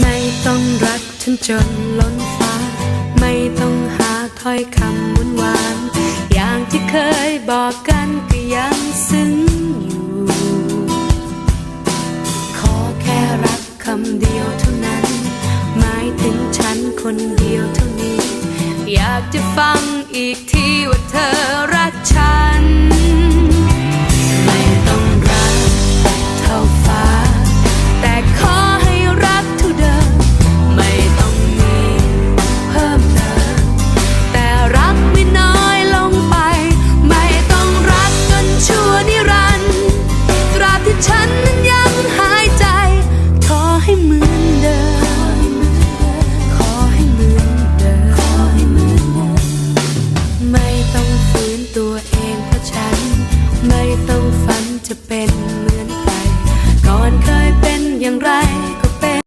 ไม่ต้องรักฉันจนล้นฟ้า ไม่ต้องหาถ้อยคำหวานหวานอย่างที่เคยบอกกันก็ยังซึ้งอยู่ ขอแค่รักคำเดียวเท่านั้น หมายถึงฉันคนเดียวเท่านี้ อยากจะฟังอีกทีว่าเธอ